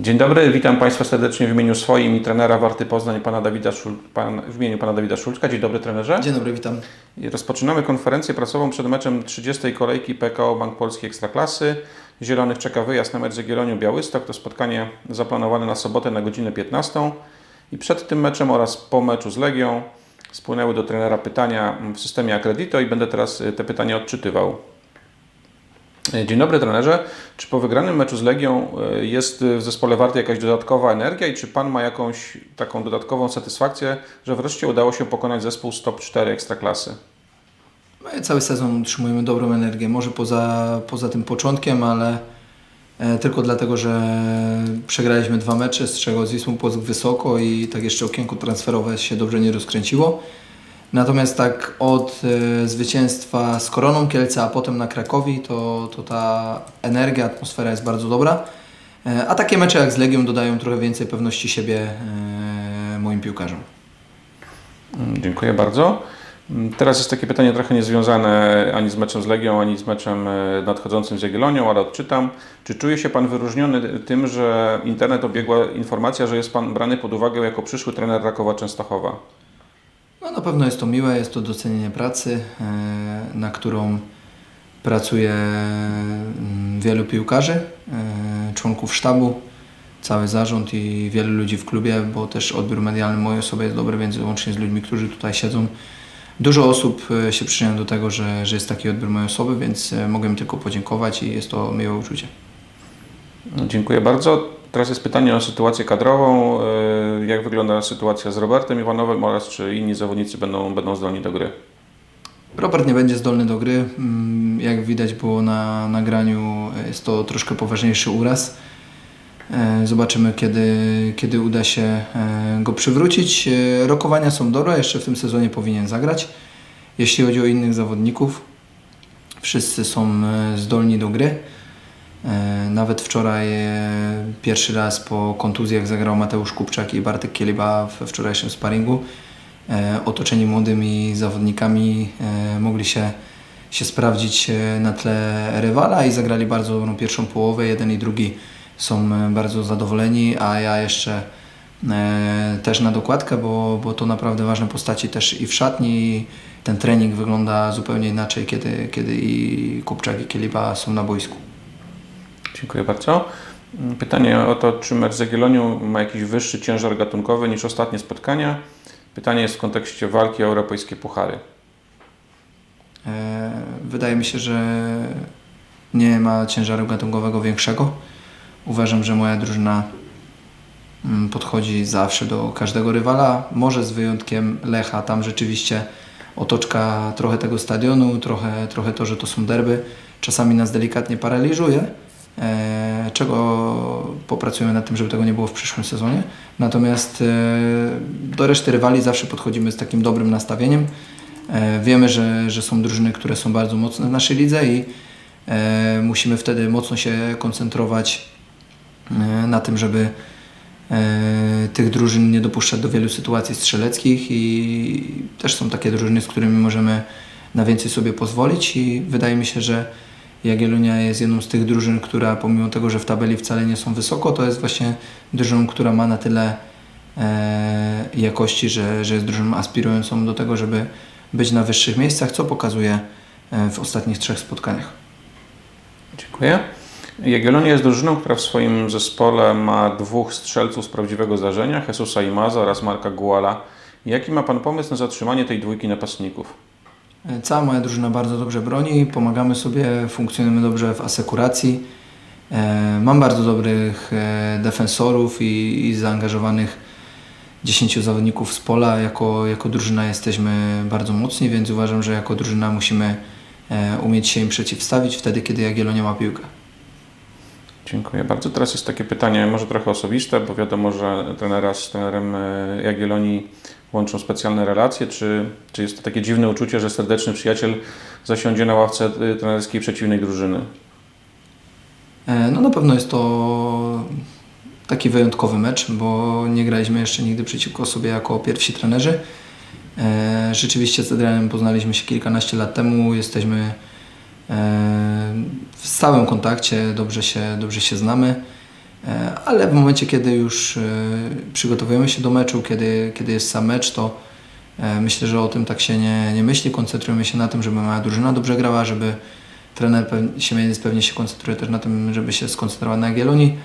Dzień dobry, witam Państwa serdecznie w imieniu swoim i trenera Warty Poznań, pana Dawida Szul, pan, w imieniu pana Dawida Szulczka. Dzień dobry trenerze. Dzień dobry, witam. Rozpoczynamy konferencję prasową przed meczem 30. kolejki PKO Bank Polski Ekstraklasy. Zielonych czeka wyjazd na mecz z Jagiellonią Białystok. To spotkanie zaplanowane na sobotę na godzinę 15. I przed tym meczem oraz po meczu z Legią spłynęły do trenera pytania w systemie Accredito i będę teraz te pytania odczytywał. Dzień dobry trenerze. Czy po wygranym meczu z Legią y, jest w zespole Warty jakaś dodatkowa energia i czy Pan ma jakąś taką dodatkową satysfakcję, że wreszcie udało się pokonać zespół z top 4 Ekstraklasy? My cały sezon utrzymujemy dobrą energię, może poza, poza tym początkiem, ale e, tylko dlatego, że przegraliśmy dwa mecze, z czego z Wisłą Płock wysoko i tak jeszcze okienko transferowe się dobrze nie rozkręciło. Natomiast tak od e, zwycięstwa z Koroną Kielce, a potem na Krakowi, to, to ta energia, atmosfera jest bardzo dobra. E, a takie mecze jak z Legią dodają trochę więcej pewności siebie e, moim piłkarzom. Mm, Dziękuję bardzo. Mm, Teraz jest takie pytanie trochę niezwiązane ani z meczem z Legią, ani z meczem e, nadchodzącym z Jagiellonią, ale odczytam. Czy czuje się Pan wyróżniony tym, że internet obiegła informacja, że jest Pan brany pod uwagę jako przyszły trener Rakowa Częstochowa? No na pewno jest to miłe, jest to docenienie pracy, e, na którą pracuje mm, wielu piłkarzy, e, członków sztabu, cały zarząd i wielu ludzi w klubie, bo też odbiór medialny mojej osoby jest dobry, więc łącznie z ludźmi, którzy tutaj siedzą. Dużo osób e, się przyczynia do tego, że, że jest taki odbiór mojej osoby, więc mogę im tylko podziękować i jest to miłe uczucie. No, Dziękuję bardzo. Teraz jest pytanie o sytuację kadrową. E, Jak wygląda sytuacja z Robertem Iwanowem oraz czy inni zawodnicy będą, będą zdolni do gry? Robert nie będzie zdolny do gry. Mm, Jak widać było na nagraniu, jest to troszkę poważniejszy uraz. E, Zobaczymy, kiedy, kiedy uda się e, go przywrócić. E, Rokowania są dobre, jeszcze w tym sezonie powinien zagrać. Jeśli chodzi o innych zawodników, wszyscy są e, zdolni do gry. E, Nawet wczoraj e, pierwszy raz po kontuzjach zagrał Mateusz Kupczak i Bartek Kieliba we wczorajszym sparingu. E, Otoczeni młodymi zawodnikami mogli się, się sprawdzić na tle rywala i zagrali bardzo dobrą pierwszą połowę. Jeden i drugi są bardzo zadowoleni, a ja jeszcze też na dokładkę, bo, bo to naprawdę ważne postaci też i w szatni. Ten trening wygląda zupełnie inaczej, kiedy, kiedy i Kupczak i Kieliba są na boisku. Dziękuję bardzo. Mm, Pytanie o to, czy mecz z Jagiellonią ma jakiś wyższy ciężar gatunkowy niż ostatnie spotkania. Pytanie jest w kontekście walki o europejskie puchary. E, Wydaje mi się, że nie ma ciężaru gatunkowego większego. Uważam, że moja drużyna mm, podchodzi zawsze do każdego rywala. Może z wyjątkiem Lecha, tam rzeczywiście otoczka trochę tego stadionu, trochę, trochę to, że to są derby, czasami nas delikatnie paraliżuje. E, czego popracujemy nad tym, żeby tego nie było w przyszłym sezonie. Natomiast e, do reszty rywali zawsze podchodzimy z takim dobrym nastawieniem. E, Wiemy, że, że są drużyny, które są bardzo mocne w naszej lidze i musimy wtedy mocno się koncentrować na tym, żeby tych drużyn nie dopuszczać do wielu sytuacji strzeleckich i też są takie drużyny, z którymi możemy na więcej sobie pozwolić i wydaje mi się, że Jagiellonia jest jedną z tych drużyn, która pomimo tego, że w tabeli wcale nie są wysoko, to jest właśnie drużyną, która ma na tyle e, jakości, że, że jest drużyną aspirującą do tego, żeby być na wyższych miejscach, co pokazuje e, w ostatnich trzech spotkaniach. Dziękuję. Jagiellonia jest drużyną, która w swoim zespole ma dwóch strzelców z prawdziwego zdarzenia, Jesusa Imaza oraz Marka Guala. Jaki ma Pan pomysł na zatrzymanie tej dwójki napastników? Cała moja drużyna bardzo dobrze broni, pomagamy sobie, funkcjonujemy dobrze w asekuracji. E, Mam bardzo dobrych e, defensorów i, i zaangażowanych 10 zawodników z pola. Jako, jako drużyna jesteśmy bardzo mocni, więc uważam, że jako drużyna musimy e, umieć się im przeciwstawić wtedy, kiedy Jagiellonia ma piłkę. Dziękuję bardzo. Teraz jest takie pytanie, może trochę osobiste, bo wiadomo, że trenera z trenerem Jagiellonii łączą specjalne relacje. Czy, czy jest to takie dziwne uczucie, że serdeczny przyjaciel zasiądzie na ławce e, trenerskiej przeciwnej drużyny? E, No na pewno jest to taki wyjątkowy mecz, bo nie graliśmy jeszcze nigdy przeciwko sobie jako pierwsi trenerzy. E, Rzeczywiście z Adrianem poznaliśmy się kilkanaście lat temu, jesteśmy e, w stałym kontakcie, dobrze się, dobrze się znamy. E, Ale w momencie, kiedy już e, przygotowujemy się do meczu, kiedy, kiedy jest sam mecz, to e, myślę, że o tym tak się nie, nie myśli. Koncentrujemy się na tym, żeby moja drużyna dobrze grała, żeby trener Siemieniec pewnie się koncentruje też na tym, żeby się skoncentrować na Jagiellonii.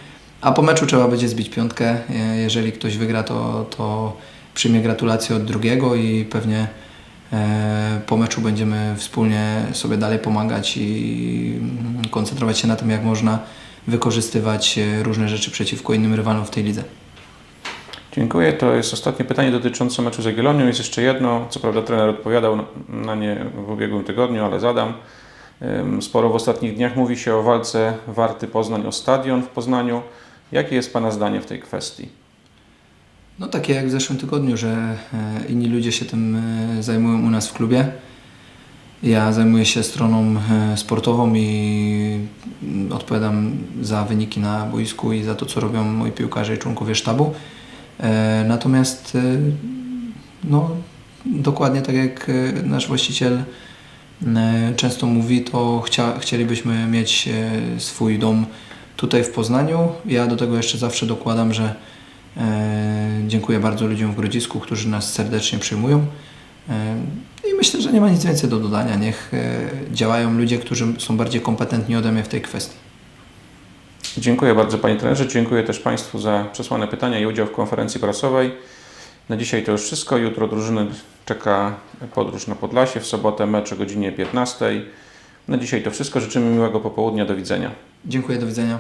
A po meczu trzeba będzie zbić piątkę. Jeżeli ktoś wygra, to, to przyjmie gratulacje od drugiego i pewnie po meczu będziemy wspólnie sobie dalej pomagać i koncentrować się na tym, jak można wykorzystywać e, różne rzeczy przeciwko innym rywalom w tej lidze. Dziękuję. To jest ostatnie pytanie dotyczące meczu z Jagiellonią. Jest jeszcze jedno. Co prawda trener odpowiadał na- nie w ubiegłym tygodniu, ale zadam. Sporo w ostatnich dniach mówi się o walce Warty Poznań o stadion w Poznaniu. Jakie jest Pana zdanie w tej kwestii? No takie jak w zeszłym tygodniu, że e, inni ludzie się tym e, zajmują u nas w klubie. Ja zajmuję się stroną sportową i odpowiadam za wyniki na boisku i za to, co robią moi piłkarze i członkowie sztabu. E, Natomiast e, no, dokładnie tak jak e, nasz właściciel często mówi, to chcia, chcielibyśmy mieć swój dom tutaj w Poznaniu. Ja do tego jeszcze zawsze dokładam, że Dziękuję bardzo ludziom w Grodzisku, którzy nas serdecznie przyjmują. I myślę, że nie ma nic więcej do dodania. Niech e, działają ludzie, którzy są bardziej kompetentni ode mnie w tej kwestii. Dziękuję bardzo Panie Trenerze. Dziękuję też Państwu za przesłane pytania i udział w konferencji prasowej. Na dzisiaj to już wszystko. Jutro drużyny czeka podróż na Podlasie. W sobotę mecz o godzinie 15. Na dzisiaj to wszystko. Życzymy miłego popołudnia. Do widzenia. Dziękuję, do widzenia.